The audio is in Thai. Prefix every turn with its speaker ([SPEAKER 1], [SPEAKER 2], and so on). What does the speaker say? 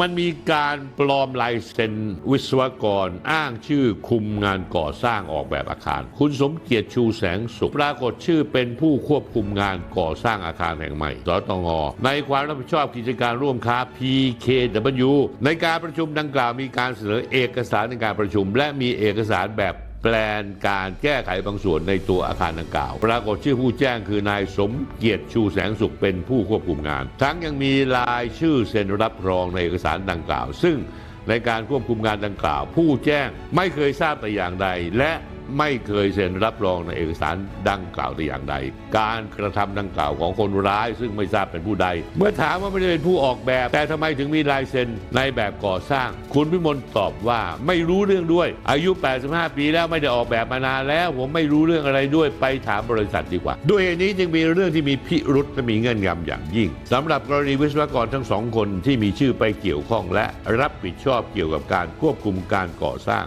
[SPEAKER 1] มันมีการปลอมลายเซ็นวิศวกรอ้างชื่อคุมงานก่อสร้างออกแบบอาคาร คุณสมเกียรติชูแสงสุขปรากฏชื่อเป็นผู้ควบคุมงานก่อสร้างอาคารแห่งใหม่สตงในความรับผิดชอบกิจการร่วมค้า PKW ในการประชุมดังกล่าวมีการเสนอเอกสารในการประชุม และมีเอกสารแบบ แปลนการแก้ไขบางส่วนในตัวอาคารดังกล่าว ปรากฏชื่อผู้แจ้งคือนายสมเกียรติชูแสงสุขเป็นผู้ควบคุมงาน ทั้งยังมีลายชื่อเซ็นรับรองในเอกสารดังกล่าว ซึ่งในการควบคุมงานดังกล่าว ผู้แจ้งไม่เคยทราบแต่อย่างใดและ ไม่เคยเซ็นรับรองในเอกสารดังกล่าวแต่อย่างใด การกระทำดังกล่าวของคนร้าย ซึ่งไม่ทราบเป็นผู้ใด เมื่อถามว่าไม่ได้เป็นผู้ออกแบบ แต่ทำไมถึงมีลายเซ็นในแบบก่อสร้าง คุณพิมลตอบว่าไม่รู้เรื่องด้วย อายุ 85 ปีแล้วไม่ได้ออกแบบมานานแล้ว ผมไม่รู้เรื่องอะไรด้วยไปถามบริษัทดีกว่า ด้วยเหตุนี้จึงมีเรื่องที่มีพิรุษและมีเงื่อนงำอย่างยิ่งสำหรับกรณีวิศวกรทั้งสองคนที่มีชื่อไปเกี่ยวข้องและรับผิดชอบเกี่ยวกับการควบคุมการก่อสร้าง